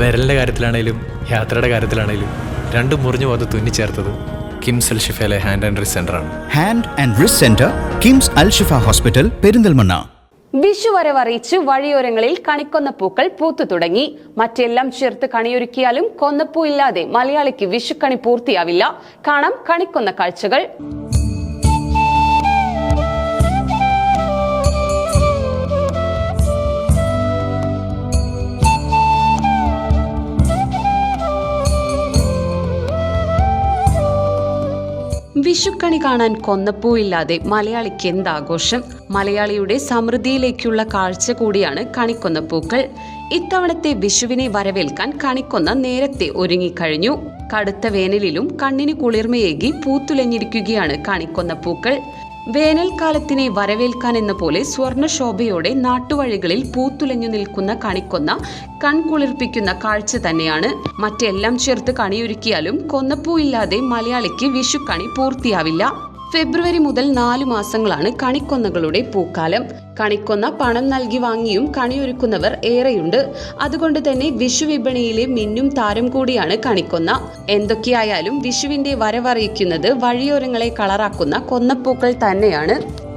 വിരലിന്റെ കാര്യത്തിലാണേലും യാത്രയുടെ കാര്യത്തിലാണേലും രണ്ടും മുറിഞ്ഞു പോകാതെ തുന്നിച്ചേർത്തത് കിംസ് അൽ ഷിഫയിലെ ഹാൻഡ് ആൻഡ് റിസ് ആണ്. Hand and wrist centre KIMS Al Shifa hospital Perinthalmanna. Vishu വരവറിയിച്ച് വഴിയോരങ്ങളിൽ കണിക്കൊന്ന പൂക്കൾ പൂത്തു തുടങ്ങി. മറ്റെല്ലാം ചേർത്ത് കണിയൊരുക്കിയാലും കൊന്നപ്പൂ ഇല്ലാതെ മലയാളിക്ക് വിഷുക്കണി പൂർത്തിയാവില്ല. കാണാം കണിക്കൊന്ന കാഴ്ചകൾ. വിഷുക്കണി കാണാൻ കൊന്നപ്പൂയില്ലാതെ മലയാളിക്ക് എന്താഘോഷം? മലയാളിയുടെ സമൃദ്ധിയിലേക്കുള്ള കാഴ്ച കൂടിയാണ് കണിക്കൊന്നപ്പൂക്കൾ. ഇത്തവണത്തെ വിഷുവിനെ വരവേൽക്കാൻ കണിക്കൊന്ന നേരത്തെ ഒരുങ്ങിക്കഴിഞ്ഞു. കടുത്ത വേനലിലും കണ്ണിന് കുളിർമയേകി പൂത്തുലഞ്ഞിരിക്കുകയാണ് കണിക്കൊന്നപ്പൂക്കൾ. വേനൽക്കാലത്തിനെ വരവേൽക്കാൻ എന്ന പോലെ സ്വർണശോഭയോടെ നാട്ടുവഴികളിൽ പൂത്തുലഞ്ഞു നിൽക്കുന്ന കണിക്കൊന്ന കൺകുളിർപ്പിക്കുന്ന കാഴ്ച തന്നെയാണ്. മറ്റെല്ലാം ചേർത്ത് കണിയൊരുക്കിയാലും കൊന്നപ്പൂയില്ലാതെ മലയാളിക്ക് വിഷുക്കണി പൂർത്തിയാവില്ല. ഫെബ്രുവരി മുതൽ നാലു മാസങ്ങളാണ് കണിക്കൊന്നകളുടെ പൂക്കാലം. കണിക്കൊന്ന പണം നൽകി വാങ്ങിയും കണിയൊരുക്കുന്നവർ ഏറെയുണ്ട്. അതുകൊണ്ട് തന്നെ വിഷു വിപണിയിലെ മിന്നും താരം കൂടിയാണ് കണിക്കൊന്ന. എന്തൊക്കെയായാലും വിഷുവിന്റെ വരവറിയിക്കുന്നത് വഴിയോരങ്ങളെ കളറാക്കുന്ന കൊന്നപ്പൂക്കൾ തന്നെയാണ്.